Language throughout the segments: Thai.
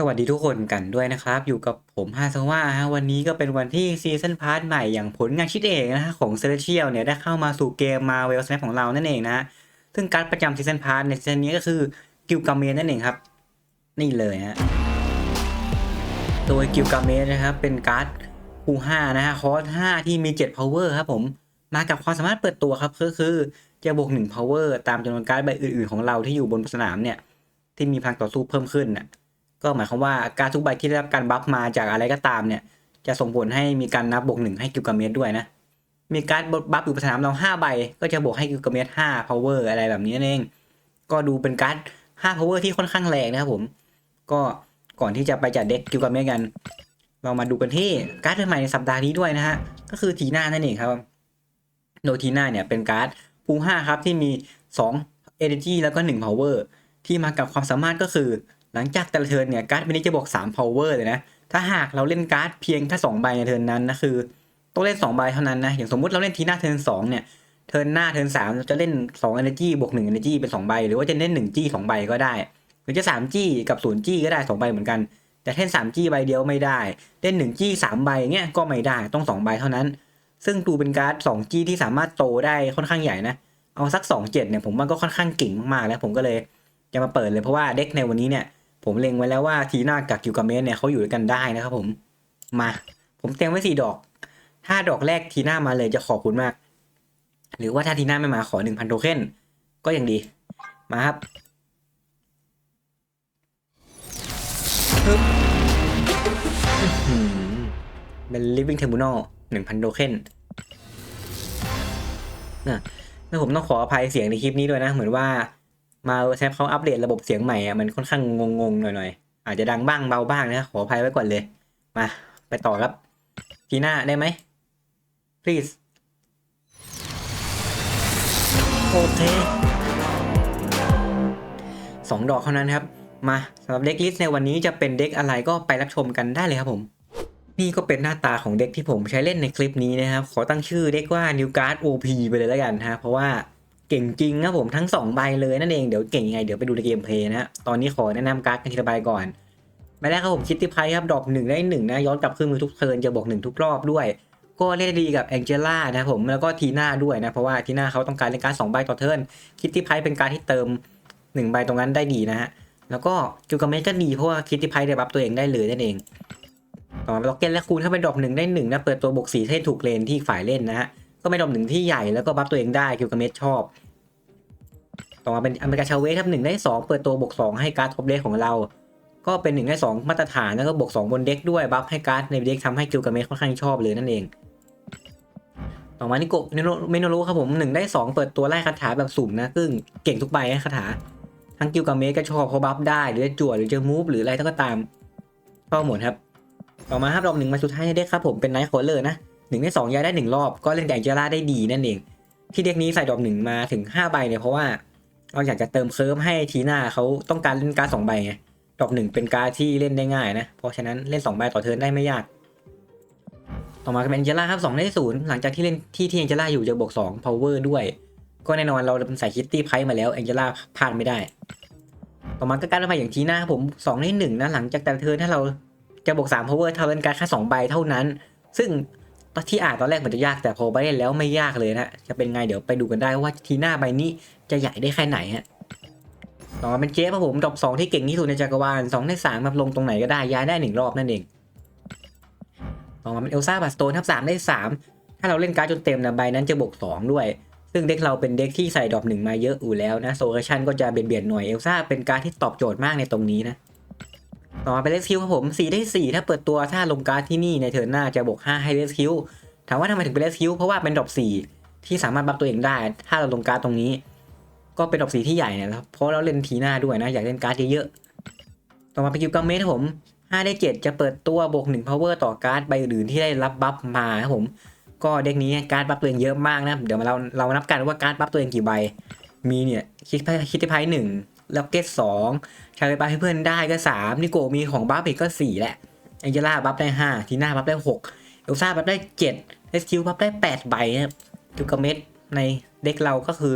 สวัสดีทุกคนกันด้วยนะครับ อยู่กับผมฮาซาวะฮะวันนี้ก็เป็นวันที่ซีซันพาร์ทใหม่อย่างผลงานชิ้นเอกนะฮะของเซเลเชียลเนี่ยได้เข้ามาสู่เกมมาเวลสแนปของเรานั่นเองนะซึ่งการดประจำซีซันพาร์ทในซีซันนี้ก็คือกิลกาเมนนั่นเองครับ นี่เลยฮะโดยกิลกาเมนนะครับ เป็นการ์ดคูห้านะฮะคอร์สห้าที่มี7 power ครับผมมากับความสามารถเปิดตัวครับก็คือจะบวก1 power ตามจำนวนการ์ดใบอื่นๆของเราที่อยู่บนสนามเนี่ยที่มีพลังต่อสู้เพิ่มขึ้นน่ะ ก็หมายความว่าการทุกใบที่ได้รับการบัฟมาจากอะไรก็ตามเนี่ย จะส่งผลให้มีการนับบวกหนึ่งให้กิลกาเมตด้วยนะ มีการบัฟอยู่สนามเราห้าใบ ก็จะบวกให้กิลกาเมตห้า power อะไรแบบนี้นั่นเอง ก็ดูเป็นการ์ดห้า power ที่ค่อนข้างแรงนะครับผม ก็ก่อนที่จะไปจัดเด็กกิลกาเมตกัน เรามาดูกันที่การ์ดใหม่ในสัปดาห์นี้ด้วยนะฮะ ก็คือทีน่านั่นเองครับ โดยทีน่าเนี่ยเป็นการ์ดภูห้าครับที่มี2 energy แล้วก็1 power ที่มากับความสามารถก็คือ หลังจากแต่ละเทิร์นเนี่ยการ์ดใบนี้จะบวก3 power เลยนะ ถ้าหากเราเล่นการ์ดเพียงแค่2ใบในเทิร์นนั้นนะคือต้องเล่น2ใบเท่านั้นนะ อย่างสมมุติเราเล่นทีหน้าเทิร์น2เนี่ย เทิร์นหน้าเทิร์น3เราจะเล่น2 energy บวก1 energy เป็น2ใบ หรือว่าจะเล่น1 g 2ใบก็ได้ หรือจะ3 g กับ0 g ก็ได้2ใบเหมือนกัน แต่เล่น3 g ใบเดียวไม่ได้ เล่น1 g 3ใบเงี้ยก็ไม่ได้ ต้อง2ใบเท่านั้น ซึ่งดูเป็นการ์ด2 g ที่สามารถโตได้ค่อนข้างใหญ่นะ เอาสัก2 7เนี่ยผมว่าก็ค่อนข้างเก่งมากๆแล้วผมก็เลยจะมาเปิดเลยเพราะว่าเด็กในวันนี้เนี่ย ผมเล็งไว้แล้วว่าทีน่ากับกิลกาเมสเนี่ยเขาอยู่ด้วยกันได้นะครับผมมา ผมเตรียมไว้สี่ดอกถ้าดอกแรกทีน่ามาเลยจะขอบคุณมาก หรือว่าถ้าทีน่าไม่มาขอหนึ่งพันโทเค็นก็ยังดีมาครับเป็น living terminal หนึ่งพันโทเค็นนะแล้วผมต้องขออภัยเสียงในคลิปนี้ด้วยนะ เหมือนว่า มาแซฟเขาอัปเดตระบบเสียงใหม่อะมันค่อนข้างงงๆหน่อยๆอาจจะดังบ้างเบาบ้างนะขออภัยไว้ก่อนเลย มา ไปต่อครับ ทีหน้าได้ไหม please โอเคสองดอกเท่านั้นครับ มาสำหรับเด็กลิสในวันนี้จะเป็นเด็กอะไรก็ไปรับชมกันได้เลยครับผมนี่ก็เป็นหน้าตาของเด็กที่ผมใช้เล่นในคลิปนี้นะครับ ขอตั้งชื่อเด็กว่า New Guard OP ไปเลยแล้วกันฮะ เพราะว่า เก่งจริงนะผมทั้ง 2 ใบเลยนั่นเองเดี๋ยวเก่งยังไงเดี๋ยวไปดูในเกมเพลย์นะฮะตอนนี้ขอแนะนำการ์ดกันทีละใบก่อนใบแรกครับผมคิดติไพครับดอกหนึ่งได้หนึ่งนะย้อนกลับขึ้นมือทุกเทิร์นจะบอกหนึ่งทุกรอบด้วย ก็เล่นดีกับแองเจล่านะครับผมแล้วก็ทีน่าด้วยนะเพราะว่าทีน่าเขาต้องการเล่นการ์ดสองใบต่อเทิร์นคิดติไพเป็นการดที่เติมหนึ่งใบตรงนั้นได้ดีนะฮะแล้วก็กิลกาเมก็ดีเพราะว่าคิดติไพได้บัฟตัวเองได้เลยนั่นเองต่อมาล็อกเก็ตและคูณเข้าไปดอกหนึ่งได้หนึ่งนะเปิดตัวบวกสี่ให้ถูกเลนที่ฝ่ายเล่นนะฮะ ก็ไม่ดอกหนึ่งที่ใหญ่แล้วก็บัฟตัวเองได้กิลกาเมสชอบ ต่อมาเป็นอเมริกาชาเวสครับหนึ่งได้สองเปิดตัวบวกสองให้การ์ดท็อปเด็กของเรา ก็เป็นหนึ่งได้สองมาตรฐานแล้วก็บวกสองบนเด็กด้วยบัฟให้การ์ดในเด็กทำให้กิลกาเมสค่อนข้างชอบเลยนั่นเองต่อมานิโกเมโนเมโนโรครับผมหนึ่งได้สองเปิดตัวไล่คาถาแบบสุ่มนะซึ่งเก่งทุกใบคาถา ทั้งกิลกาเมสก็ชอบเขาบัฟได้ หรือจะจั่วหรือจะมูฟหรืออะไรก็ตามก็หมดครับ ต่อมาครับรอบหนึ่งมาสุดท้ายในเด็กครับผมเป็นไนท์โคลเลอร์นะ หนึ่งได้สองย้ายได้หนึ่งรอบก็เล่นแดงเจล่าได้ดีนั่นเอง ที่เด็กนี้ใส่ดอกหนึ่งมาถึงห้าใบเนี่ยเพราะว่าเราอยากจะเติมเคิร์ฟให้ทีหน้าเขาต้องการเล่นการ์ดสองใบไงดอกหนึ่งเป็นการ์ดที่เล่นได้ง่ายนะ เพราะฉะนั้นเล่นสองใบต่อเทิร์นได้ไม่ยาก ต่อมาเป็นเจล่าครับสองได้ศูนย์หลังจากที่เล่นที่ที่เอ็นเจล่าอยู่จะบวกสอง power ด้วย ก็แน่นอนเราใส่คิตตี้ไพ่มาแล้วเอ็นเจล่าพลาดไม่ได้ ต่อมาก็การระบายอย่างทีหน้าผมสองได้หนึ่งนะหลังจากแต่เทิร์นถ้าเราจะบวกสาม power เท่าเล่นการ์ดแค่สองใบเท่านั้น ซึ่ง ที่อ่านตอนแรกมันจะยากแต่พอไปเล่นแล้วไม่ยากเลยนะจะเป็นไงเดี๋ยวไปดูกันได้ว่าทีหน้าใบนี้จะใหญ่ได้แค่ไหนฮะต่อมาเป็นเจฟครับผมดอกสองที่เก่งที่สุดในจักรวาลสองในสามมาลงตรงไหนก็ได้ย้ายได้หนึ่งรอบนั่นเองต่อมาเป็นเอลซ่าบัสโตนครับสามได้สามถ้าเราเล่นการ์ดจนเต็มนะใบนั้นจะบวกสองด้วย ซึ่งเด็กเราเป็นเด็กที่ใส่ดอกหนึ่งมาเยอะอยู่แล้วนะโซลูชันก็จะเบียดเบียดหน่วยเอลซ่าเป็นการ์ดที่ตอบโจทย์มากในตรงนี้นะ ต่อมาเป็นเลสคิวครับผมสี่ได้สี่ถ้าเปิดตัวถ้าลงการ์ดที่นี่ในเทิร์นหน้าจะบวกห้าให้เลสคิวถามว่าทำไมถึงเป็นเลสคิวเพราะว่าเป็นดอกสีที่สามารถบัฟตัวเองได้ ถ้าเราลงการ์ดตรงนี้ ก็เป็นดอกสีที่ใหญ่นะครับเพราะเราเล่นทีหน้าด้วยนะอยากเล่นการ์ดเยอะๆต่อมาเป็นกิวกัมเมทครับผม5ได้ 7 จะเปิดตัวบวก1 power ต่อการ์ดใบอื่นที่ได้รับบัฟมาครับผมก็เด็กนี้การ์ดบัฟตัวเองเยอะมากนะเดี๋ยวเราเรานับกันว่าการ์ดบัฟตัวเองกี่ใบมีเนี่ยคิดไพ่คิดไพ่หนึ่ง แล้วเกตสองชาเลบัฟให้เพื่อนได้ก็สามนิโกมีของบัฟอีกก็สี่แหละแองเจล่าบัฟได้ห้าทีน่าบัฟได้หกเอลซ่าบัฟได้เจ็ดเอสคิวบัฟได้แปดใบนะครับทุกเม็ดในเด็กเราก็คือ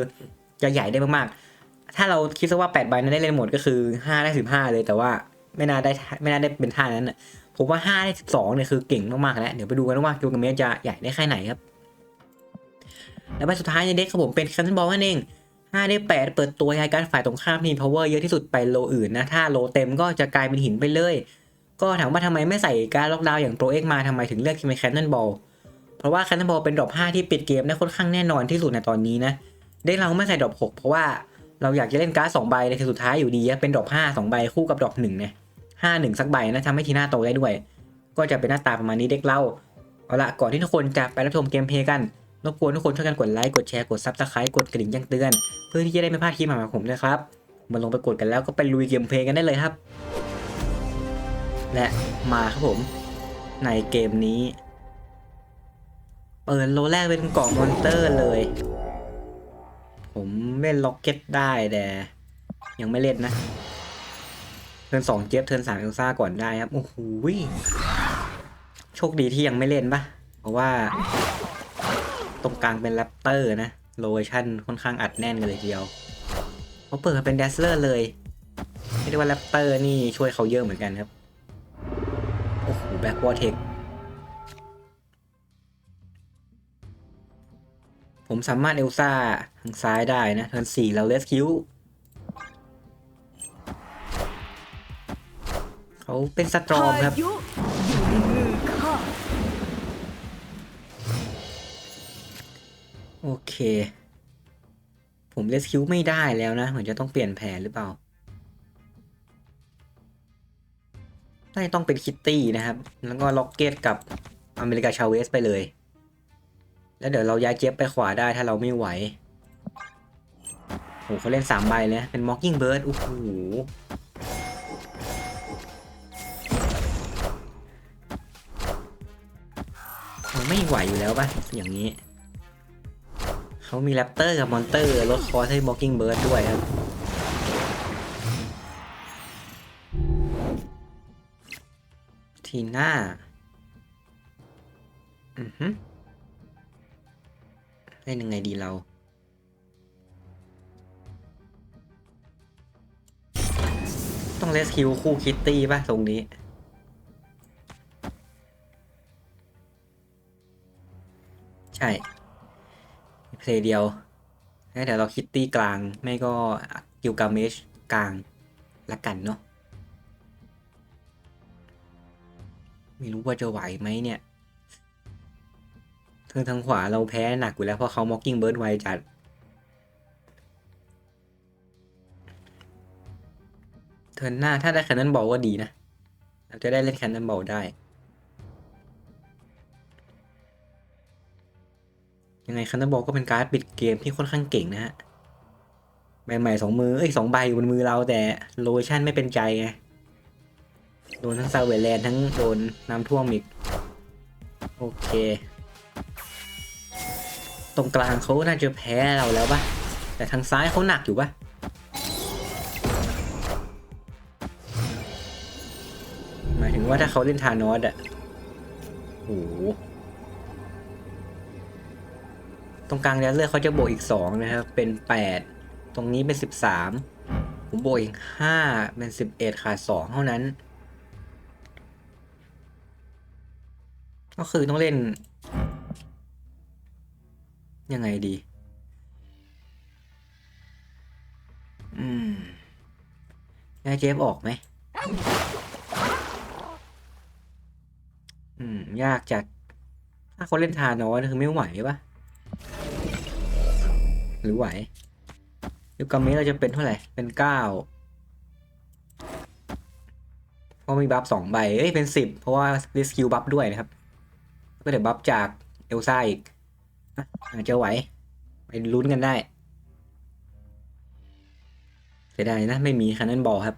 จะใหญ่ได้มากๆ ถ้าเราคิดซะว่า8ใบนั้นได้เล่นหมดก็คือ 5 ได้ 15 เลยแต่ว่าไม่น่าได้ไม่น่าได้เป็นท่านั้นน่ะผมว่า 5 ได้ 12เนี่ยคือเก่งมากๆแล้วเดี๋ยวไปดูกันว่ากิลกาเมสจะใหญ่ได้แค่ไหนครับ แล้วใบสุดท้ายในเด็กครับผมเป็นคันทันบอลนั่นเอง 5 ได้ 8 เปิดตัวยายการฝ่ายตรงข้ามมี power เยอะที่สุดไปโลอื่นนะ ถ้าโลเต็มก็จะกลายเป็นหินไปเลย ก็ถามว่าทำไมไม่ใส่การล็อกดาวน์อย่างโปรเอ็กมาทำไมถึงเลือกเป็นแคนนอนบอลเพราะว่าแคนนอนบอลเป็นดรอป5ที่ปิดเกมได้ค่อนข้างแน่นอนที่สุดในตอนนี้นะเด็กเราไม่ใส่ดรอป6เพราะว่าเราอยากจะเล่นการ์ดสองใบในทีสุดท้ายอยู่ดีเป็นดรอปห้าสองใบคู่กับดรอปหนึ่งเนี่ยห้าหนึ่งสักใบนะทำให้ทีหน้าโตได้ด้วย ก็จะเป็นหน้าตาประมาณนี้เด็กเล่า เอาละก่อนที่ทุกคนจะไปรับชมเกมเพลย์กัน รบกวนทุกคนช่วยกันกดไลค์กดแชร์กดซับสไครต์กดกระดิ่งแจ้งเตือน เพื่อที่จะได้ไม่พลาดคลิปใหม่ของผมนะครับมาลงไปกดกันแล้วก็ไปลุยเกมเพลย์กันได้เลยครับ และมาครับผม ในเกมนี้เปิดโลแรกเป็นกล่องมอนเตอร์เลย ผมเล่นล็อกเก็ตได้แต่ยังไม่เล่นนะเทิร์นสองเจฟเทิร์นสามเอลซ่าก่อนได้ครับ โอ้โหโชคดีที่ยังไม่เล่นปะเพราะว่า ตรงกลางเป็นแรปเตอร์นะ โลเคชั่นค่อนข้างอัดแน่นกันเลยเดียวเขาเปิดมาเป็นแดสเลอร์เลยไม่ได้ว่าแรปเตอร์นี่ช่วยเขาเยอะเหมือนกันครับ โอ้โหแบ็กวอร์เทคผมสามารถเอลซ่าทางซ้ายได้นะเทิร์นสี่เราเลสคิวเขาเป็นสตรอมครับ โอเค ผมเลสคิวไม่ได้แล้วนะ เหมือนจะต้องเปลี่ยนแผนหรือเปล่าน่าจะต้องเป็นคิตตี้นะครับ แล้วก็ล็อกเก็ตกับอเมริกาชาเวสไปเลย แล้วเดี๋ยวเราย้ายเจฟไปขวาได้ถ้าเราไม่ไหวโหเขาเล่นสามใบเลยเป็น Mocking Bird โอ้โหไม่ไหวอยู่แล้วป่ะ อย่างนี้ เขามีแรปเตอร์กับมอนเตอร์ลดคอสให้ Mocking Bird ด้วยครับ ทีหน้า อือฮึเล่นยังไงดีเราต้องเลสคิวคู่คิตตี้ป่ะตรงนี้ ใช่ เพลย์เดียวงั้นเดี๋ยวเราคิตตี้กลางไม่ก็กิลกาเมชกลางละกันเนาะไม่รู้ว่าจะไหวไหมเนี่ยทิงทางขวาเราแพ้หนักอยู่แล้วเพราะเขา mocking bird ไวจัดเทิร์นหน้าถ้าได้แคนนอนบอลก็ดีนะ เราจะได้เล่นแคนนอนบอลได้ ยังไงแคนนอนบอลก็เป็นการ์ดปิดเกมที่ค่อนข้างเก่งนะฮะใบใหม่สองมือเอ้ยสองใบอยู่บนมือเราแต่โลชั่นไม่เป็นใจไงโดนทั้งซาเวแลนด์ทั้งโดนน้ำท่วมอีก โอเค ตรงกลางเขาน่าจะแพ้เราแล้วปะแต่ทางซ้ายเขาหนักอยู่ปะหมายถึงว่าถ้าเขาเล่นทานอสอะโอ้ ตรงกลางแดนเลือดเขาจะบวกอีกสองนะครับ เป็นแปดตรงนี้เป็นสิบสามผมบวกอีกห้าเป็นสิบเอ็ดขาดสองเท่านั้น ก็คือต้องเล่น ยังไงดี อืมได้เจฟออกไหม อืม ยากจัด ถ้าเขาเล่นทานอสคือไม่ไหวปะ หรือไหวยุคกามิเราจะเป็นเท่าไหร่ เป็นเก้าเพราะมีบัฟสองใบ เอ้ย เป็นสิบเพราะว่าดิสกิลบัฟด้วยนะครับ ก็เดี๋ยวบัฟจากเอลซ่าอีกอาจจะไหวไปลุ้นกันได้เสียดายนะ ไม่มีคันนันบอลครับ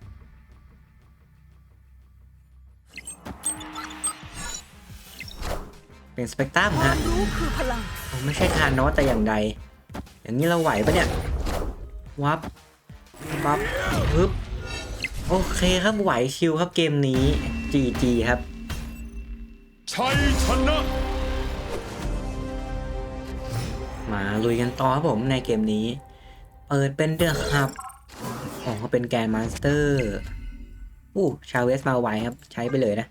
เป็นสเปกตรัมฮะรู้คือพลัง ไม่ใช่ทานอสแต่อย่างใด อย่างนี้เราไหวปะเนี่ย วับวับปึ๊บโอเคครับไหวชิวครับเกมนี้ GG ครับ ชัยชนะ มาลุยกันต่อครับผมในเกมนี้ เปิดเป็นเดอะฮับอ๋อเป็นแกนมาสเตอร์อู้ชาเวสมาไวครับ ใช้ไปเลยนะ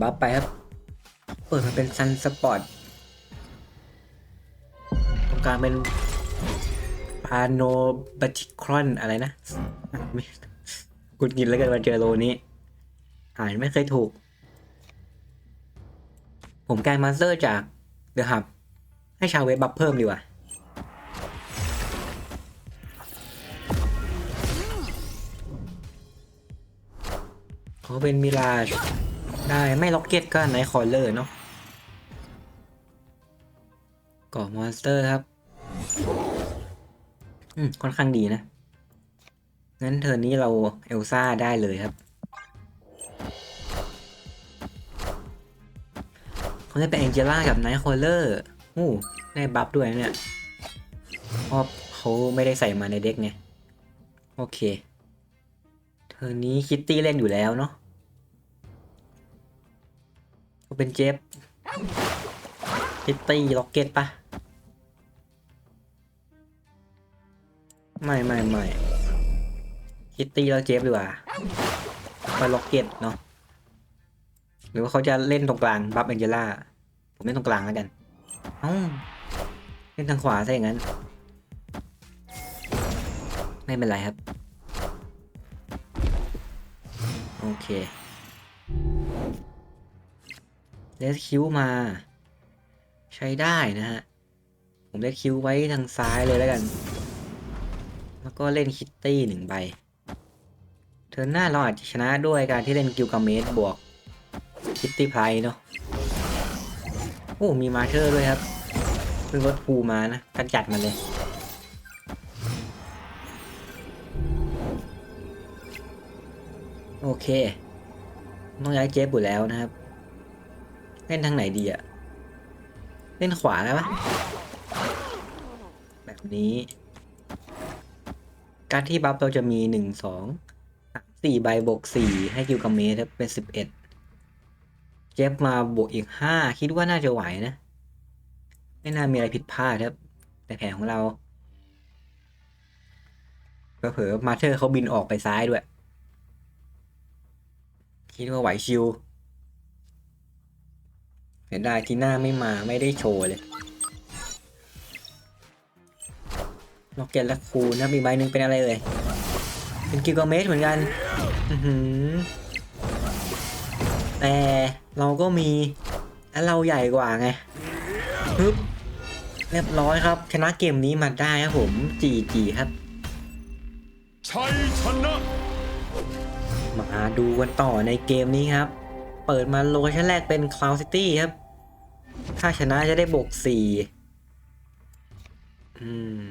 บัฟไปครับ เปิดมาเป็นซันสปอร์ตตรงกลางเป็นพาโนบัติครอนอะไรนะกุดกินแล้วกันมาเจอโลนี้อ่านไม่เคยถูก ผมกลายมาสเตอร์จากเดอะฮับ ให้ชาวเวสบัฟเพิ่มดีกว่าเขาเป็นมิลาชได้ไม่ล็อกเก็ตก็ไนคอลเลอร์เนาะ ก่อมอนสเตอร์ครับ อืม ค่อนข้างดีนะ งั้นเทิร์นี้เราเอลซ่าได้เลยครับเขาได้เป็นแองเจล่ากับไนท์คอลเลอร์อู้ได้บัฟด้วยนะเนี่ยเพราะเขาไม่ได้ใส่มาในเด็กไง โอเค เธอนี้คิตตี้เล่นอยู่แล้วเนาะเขาเป็นเจฟคิตตี้ล็อกเก็ตปะ ไม่ไม่ไม่คิตตี้แล้วเจฟดีกว่ามาล็อกเก็ตเนาะหรือว่าเขาจะเล่นตรงกลางบัฟแองเจล่าผมเล่นตรงกลางแล้วกันเอ้าเล่นทางขวาซะอย่างนั้น ไม่เป็นไรครับ โอเคเลสคิวมา ใช้ได้นะฮะ ผมเลสคิวไว้ทางซ้ายเลยแล้วกัน แล้วก็เล่นคิตตี้หนึ่งใบ เทิร์นหน้าเราอาจจะชนะด้วยการที่เล่นกิลกาเมสบวกคิตตี้ไพรเนาะ โอ้ มีมาเธอร์ด้วยครับเพิ่งรถภูมานะกันจัดมาเลยโอเค ต้องย้ายเจฟอยู่แล้วนะครับ เล่นทางไหนดีอะเล่นขวาได้วปะแบบนี้ การที่บัฟเราจะมีหนึ่งสองสามสี่ใบบวกสี่ให้กิลกาเมทับเป็นสิบเอ็ดเจฟมาบวกอีกห้าคิดว่าน่าจะไหวนะ ไม่น่ามีอะไรผิดพลาดครับ แต่แผนของเราเผลอมาเธอร์เขาบินออกไปซ้ายด้วย คิดว่าไหวชิวเสียดายที่หน้าไม่มาไม่ได้โชว์เลย ล็อกเก็ตและคูนะมีใบหนึ่งเป็นอะไรเอ่ยเป็นกิลกาเมสเหมือนกันอือหือแต่เราก็มีและเราใหญ่กว่าไงฮึบเรียบร้อยครับ ชนะเกมนี้มาได้ครับผมจีจีครับชัยชนะมาดูกันต่อในเกมนี้ครับ เปิดมาโลเคชั่นแรกเป็น Cloud City ครับ ถ้าชนะจะได้บวกสี่อืม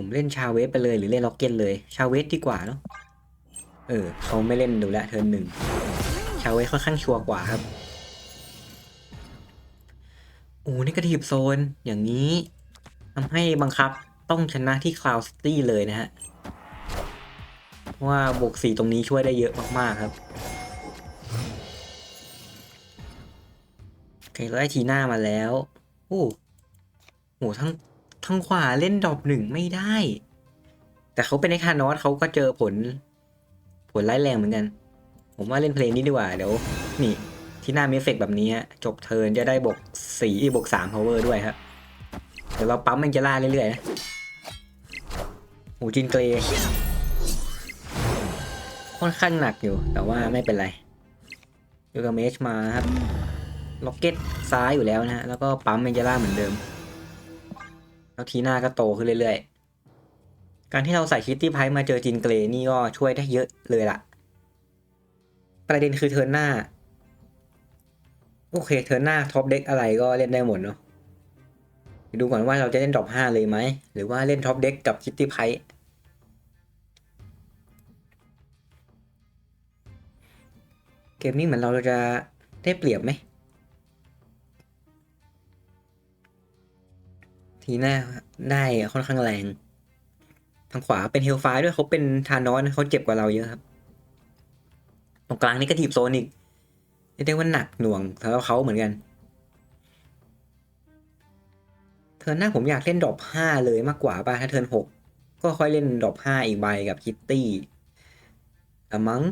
ผมเล่นชาเวสไปเลยหรือเล่นล็อกเก็ตเลย ชาเวสดีกว่าเนาะเออเขาไม่เล่นดูแลเทิร์นหนึ่งชาเวสค่อนข้างชัวร์กว่าครับโอ้นี่กระถีบโซนอย่างนี้ทำให้บังคับต้องชนะที่ Cloud City เลยนะฮะเพราะว่าบวกสี่ตรงนี้ช่วยได้เยอะมาก ๆ ครับโอเคเราได้ทีหน้ามาแล้ว โอ้โหทั้ง ทั้งขวาเล่นดอปหนึ่งไม่ได้ แต่เขาเป็นไอคานอสเขาก็เจอผล ผลร้ายแรงเหมือนกัน ผมว่าเล่นเพลงนี้ดีกว่าเดี๋ยวนี่ที่หน้ามีเฟเฟกแบบนี้จบเทินจะได้บวกสี่บวกสามพาวเวอร์ด้วยครับ เดี๋ยวเราปั๊มมันจะล่าเรื่อยๆนะโหจินเกรค่อนข้างหนักอยู่ แต่ว่าไม่เป็นไรยูกาเมชมาครับ ล็อกเก็ตซ้ายอยู่แล้วนะฮะ แล้วก็ปั๊มเมนเจล่าเหมือนเดิม แล้วทีหน้าก็โตขึ้นเรื่อยๆ การที่เราใส่คิตตี้ไพมาเจอจินเกรนี่ก็ช่วยได้เยอะเลยล่ะ ประเด็นคือเทิร์นหน้า โอเคเทิร์นหน้าท็อปเด็กอะไรก็เล่นได้หมดเนาะดูก่อนว่าเราจะเล่นดรอปห้าเลยไหม หรือว่าเล่นท็อปเด็กกับคิตตี้ไพเกมนี้เหมือนเราจะได้เปรียบไหม ทีหน้าได้ค่อนข้างแรง ทางขวาเป็นเฮลไฟด้วยเขาเป็นทานอสเขาเจ็บกว่าเราเยอะครับ ตรงกลางนี่ก็ทีบโซนอีกเรียกว่าหนักหน่วงสำหรับเขาเหมือนกัน เทิร์นหน้าผมอยากเล่นดรอปห้าเลยมากกว่าป่ะถ้าเทิร์นหกก็ค่อยเล่นดรอปห้าอีกใบกับคิตตี้อะมั้ง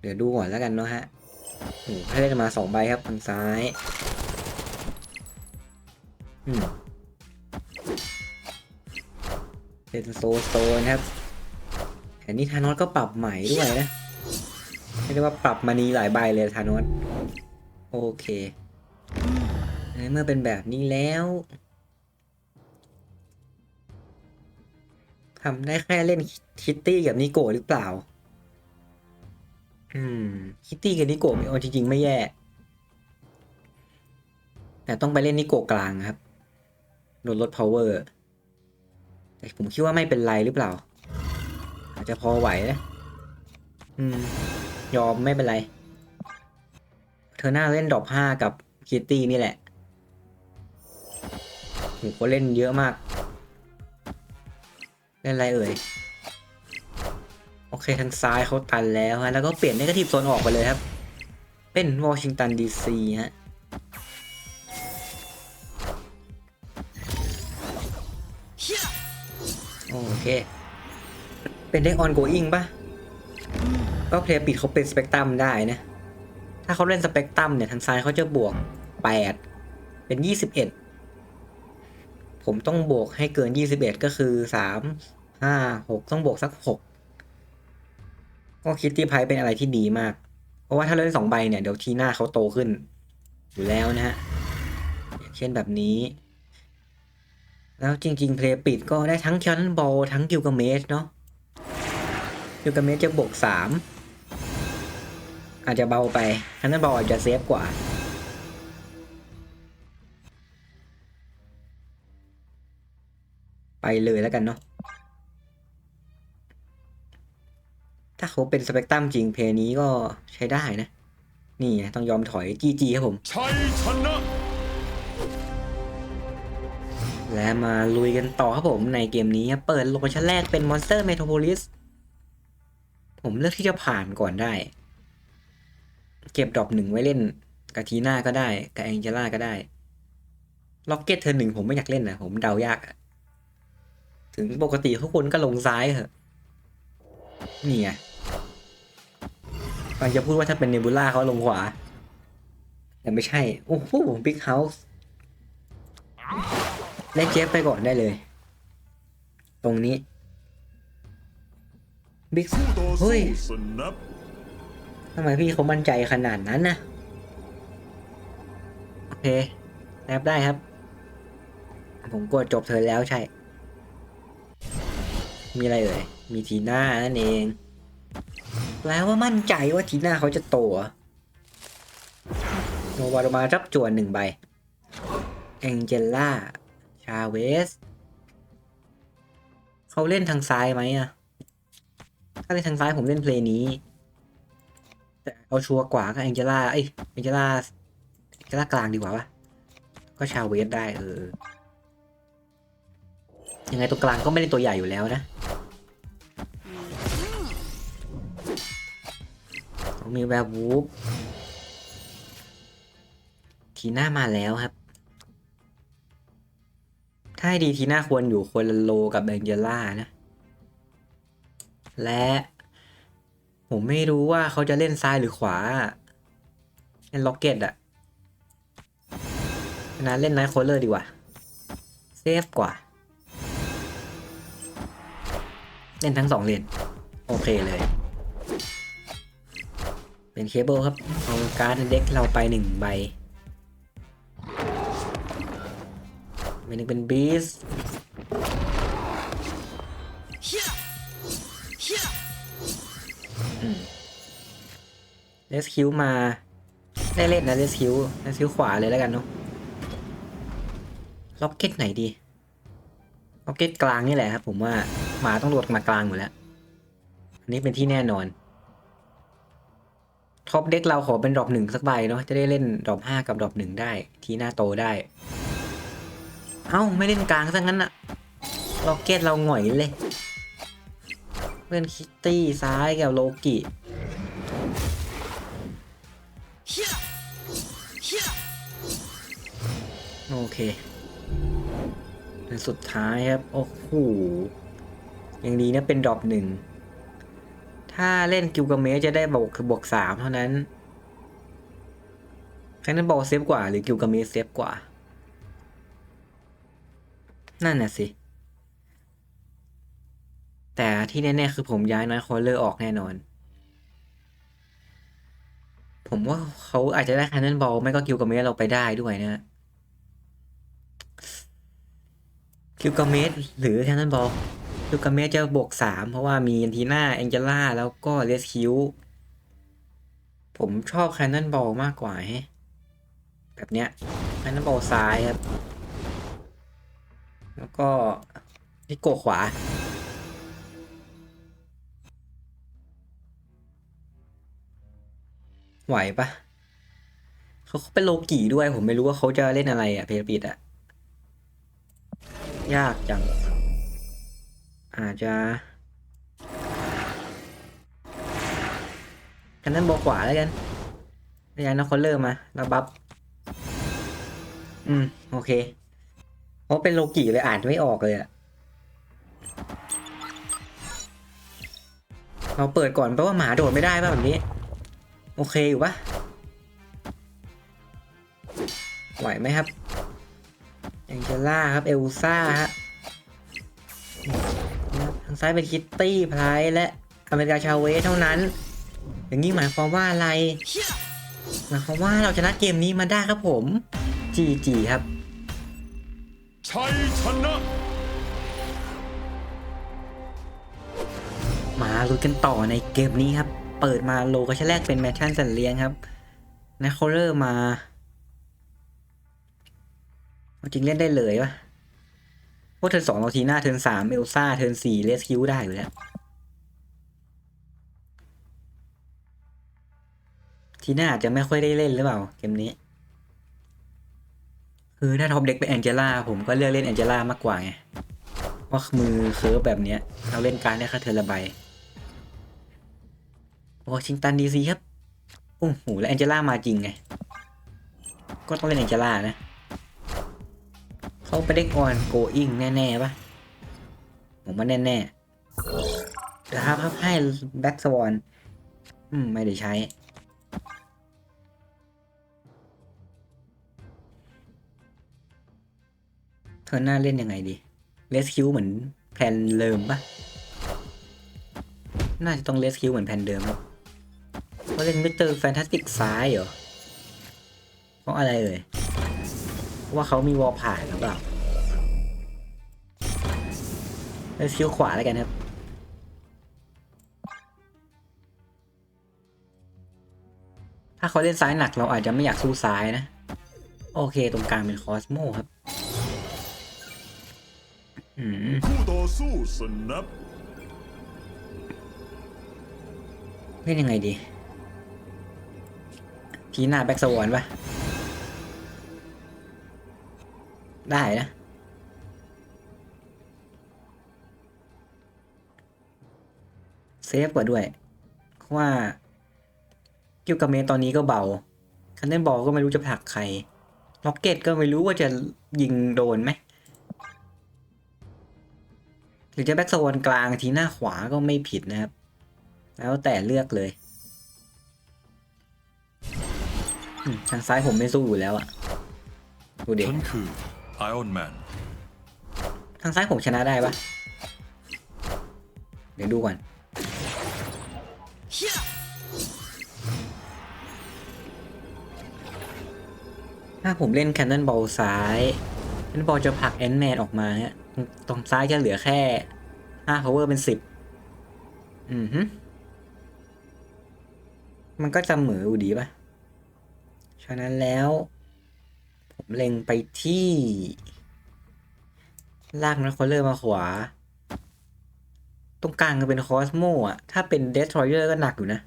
เดี๋ยวดูก่อนแล้วกันเนาะฮะโอ้โหให้เล่นมาสองใบครับทางซ้าย อืมเป็นโซโซนะครับแต่นี่ธานอสก็ปรับใหม่ด้วยนะเรียกได้ว่าปรับมานีหลายใบเลยธานอสโอเคเอ้ยเมื่อเป็นแบบนี้แล้วทำได้แค่เล่นคิตตี้กับนิโกะหรือเปล่า อืม คิตตี้กับนิโกะเอาจริงๆไม่แย่ แต่ต้องไปเล่นนิโกะกลางครับ โดนลด power แต่ผมคิดว่าไม่เป็นไรหรือเปล่า อาจจะพอไหวนะอืม ยอมไม่เป็นไร เธอหน้าเล่นดรอปห้ากับคิตตี้นี่แหละโหเขาเล่นเยอะมาก เล่นอะไรเอ่ย โอเคทางซ้ายเขาตันแล้วฮะ แล้วก็เปลี่ยนเนกาทีฟโซนออกไปเลยครับ เป็นวอชิงตันดีซีฮะ โอเค เป็นเด็กออนโกอิงปะก็เพลย์ปิดเขาเป็นสเปกตรัมได้นะ ถ้าเขาเล่นสเปกตรัมเนี่ยทางซ้ายเขาจะบวก8เป็น21ผมต้องบวกให้เกิน21ก็คือ3 5 6ต้องบวกสัก6ก็คิดที่ไพเป็นอะไรที่ดีมาก เพราะว่าถ้าเล่นสองใบเนี่ยเดี๋ยวทีหน้าเขาโตขึ้น อยู่แล้วนะฮะเช่นแบบนี้ แล้วจริง ๆ เพลย์ปิดก็ได้ทั้งแคนนบอลทั้งกิลกาเมสเนาะกิลกาเมสจะบวกสามอาจจะเบาไปแคนนบอลอาจจะเซฟกว่าไปเลยแล้วกันเนาะ ถ้าเขาเป็นสเปกตรัมจริงเพลนี้ก็ใช้ได้นะ นี่ต้องยอมถอยจีจีครับผม ชัยชนะ และมาลุยกันต่อครับผมในเกมนี้เปิดโลเคชั่นแรกเป็น Monster Metropolis ผมเลือกที่จะผ่านก่อนได้ เก็บดรอปหนึ่งไว้เล่นกับทีน่าก็ได้ กับแองเจล่าก็ได้ล็อกเก็ตเธอหนึ่งผมไม่อยากเล่นนะผมเดายาก ถึงปกติทุกคนก็ลงซ้ายเหอะนี่ไงฟังจะพูดว่าถ้าเป็นเนบูล่าเขาลงขวา แต่ไม่ใช่ โอ้โหบิ๊กเฮาส์ เล่นเจฟไปก่อนได้เลย ตรงนี้บิ๊กเฮ้ยทำไมพี่เขามั่นใจขนาดนั้นนะโอเคแอบได้ครับ ผมกดจบเธอแล้วใช่ มีอะไรเอ่ยมีทีหน้านั่นเอง แปลว่ามั่นใจว่าทีหน้าเขาจะโตโนวารมารับจวนหนึ่งใบ แองเจล่า ชาเวส เขาเล่นทางซ้ายไหมอะถ้าเล่นทางซ้ายผมเล่นเพลงนี้ แต่เอาชัวร์กว่าก็แองเจล่าเอ้ยแองเจล่าแองเจล่ากลางดีกว่าวะก็ชาเวสได้เออ ยังไงตัวกลางก็ไม่ได้ตัวใหญ่อยู่แล้วนะมีแวร์วูฟทีหน้ามาแล้วครับ ถ้าให้ดีทีน้าควรอยู่ควรโลกับแองเจล่านะ และ ผมไม่รู้ว่าเขาจะเล่นซ้ายหรือขวา เล่นล็อกเก็ตอะฉะเล่นไนท์โคลเลอร์ดีกว่า เซฟกว่า เล่นทั้งสองเลนโอเคเลย เป็นเคเบิลครับ เอาการ์ดเด็กเราไปหนึ่งใบ หนึ่งเป็นบีสเลสคิวมาได้เล่นนะเลสคิวเลสคิวขวาเลยแล้วกันเนาะล็อกเก็ตไหนดีล็อกเก็ตกลางนี่แหละครับผมว่าหมาต้องโดดมากลางอยู่แล้ว อันนี้เป็นที่แน่นอนท็อปเด็กเราขอเป็นดรอปหนึ่งสักใบเนาะจะได้เล่นดรอปห้ากับดรอปหนึ่งได้ ทีหน้าโตได้ เอ้า ไม่เล่นกลางซะงั้นอะล็อกเก็ตเราหงอยเลยเล่อนคิตตี้ซ้ายกับโลกิโอเคเป็นสุดท้ายครับ โอ้โหยังดีนะเป็นดรอปหนึ่ง ถ้าเล่นกิลกาเมสจะได้บวกคือบวกสามเท่านั้นแค่นนอนบอลเซฟกว่าหรือกิลกาเมสเซฟกว่า นั่นน่ะสิ แต่ที่แน่ๆคือผมย้ายน้อยคอเลอร์ออกแน่นอน ผมว่าเขาอาจจะได้แคนนอนบอลไม่ก็กิลกาเมสเราไปได้ด้วยนะคิวกาเมสหรือแคนนอนบอลคิวกาเมสจะบวกสามเพราะว่ามีอันทีน่าแองเจล่าแล้วก็เรสคิวผมชอบแคนนอนบอลมากกว่าฮแบบเนี้ยแคนนอนบอลซ้ายครับ แล้วก็นิโกขวา ไหวปะเขาเป็นโลกีด้วย ผมไม่รู้ว่าเขาจะเล่นอะไรอะเพลปิดอะยากจัง อาจจะกันนั้นบอกขวาแล้วกันพยายามนักคอลเลอร์มาแล้วบัฟ อืม โอเค ราะเป็นโลกิเลยอ่านไม่ออกเลยอะเราเปิดก่อนแปลว่าหมาโดดไม่ได้ป่ะแบบนี้ โอเคอยู่ปะไหวไหมครับแองเจล่าครับ เอลซ่าฮะทางซ้ายเป็นคิตตี้พรส์และอเมริกาชาเวสเท่านั้น อย่างนี้หมายความว่าอะไรหมายความว่าเราชนะเกมนี้มาได้ครับผมจีจีครับ ชัยชนะมาลุ้นกันต่อในเกมนี้ครับ เปิดมาโลก็ชแรกเป็นแมชชั่นสันเลี้ยงครับนะเขาเริ่มมาจริงเล่นได้เลยวะพราะเทิร์นสองเราทีหน้าเทิร์นสามเอลซ่าเทิร์นสี่เลสคิวได้อยู่แล้ว ทีหน้าอาจจะไม่ค่อยได้เล่นหรือเปล่า เกมนี้ คือถ้าท็อปเด็กเป็นแองเจล่าผมก็เลือกเล่นแองเจล่ามากกว่าไงว่ามือเคิร์ฟแบบเนี้ยเราเล่นการได้ค่เทอร์ละใบวอชิงตันดีซีครับโอ้โหแล้วแองเจล่ามาจริงไง ก็ต้องเล่นแองเจล่านะ เขาไปเด็กออนโกอิงแน่ๆปะผมว่าแน่ๆแต่ครับครับให้แบ็กสวอนอืม ไม่ได้ใช้ ธอหน้าเล่นยังไงดีเลสคิวเหมือนแผนเดิมปะน่าจะต้องเลสคิวเหมือนแผนเดิมครับเขาเล่นมิสเตอร์แฟนตาสติกซ้ายเหรอเพราะอะไรเอ่ยว่าเขามีวอลผ่านหรือเปล่าเลสคิวขวาแล้วกันครับถ้าเขาเล่นซ้ายหนักเราอาจจะไม่อยากสู้ซ้ายนะ โอเคตรงกลางเป็นคอสโมครับ คู่ต่อสู้สนับเล่นยังไงดี ทีหน้าแบ็กสวอนปะได้นะ เซฟกว่าด้วย เพราะว่ากิวกาเมตอนนี้ก็เบา คันเทนบอลก็ไม่รู้จะผลักใครล็อกเก็ตก็ไม่รู้ว่าจะยิงโดนไหม หรือจะแบ็กสวอนกลางทีหน้าขวาก็ไม่ผิดนะครับ แล้วแต่เลือกเลยอืมทางซ้ายผมไม่สู้อยู่แล้วอะดูเด็กฉันคือไอออนแมนทางซ้ายผมชนะได้ปะเดี๋ยวดูก่อนถ้าผมเล่นแคนนอนบอลซ้าย แอนบอลจะผลักแอนแมนออกมาฮะตรงตรงซ้ายจะเหลือแค่ห้า power เป็นสิบอือฮึมันก็จะเหมืออยู่ดีป่ะ ฉะนั้นแล้ว ผมเล็งไปที่ ลากนักคอลเลอร์มาขวา ตรงกลางก็เป็นคอสโมอะ ถ้าเป็นเดสทรอยเออร์ก็หนักอยู่นะ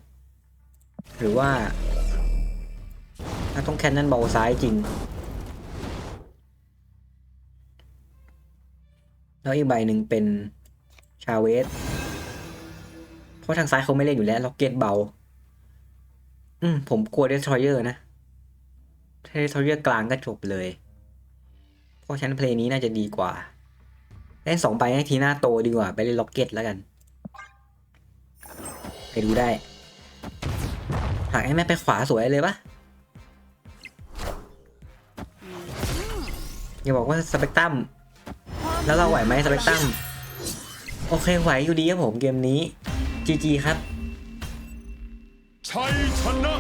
หรือว่าถ้าต้องแคนนอนบอลซ้ายจริง แล้วอีกใบหนึ่งเป็นชาเวส เพราะทางซ้ายเขาไม่เล่นอยู่แล้วล็อกเก็ตเบา อืม ผมกลัวเดสทรอยเออร์นะถ้าเดสทรอยเออร์กลางก็จบเลย เพราะฉันเพลงนี้น่าจะดีกว่า เล่นสองใบให้ทีหน้าโตดีกว่า ไปเล่นล็อกเก็ตแล้วกัน ไปดูได้หากให้แม่ไปขวาสวยเลยปะอย่าบอกว่าสเปกตรัม แล้วเราไหวไหมสเปกตรัมโอเคไหวอยู่ดีครับผมเกมนี้ GG ครับชัยชนะ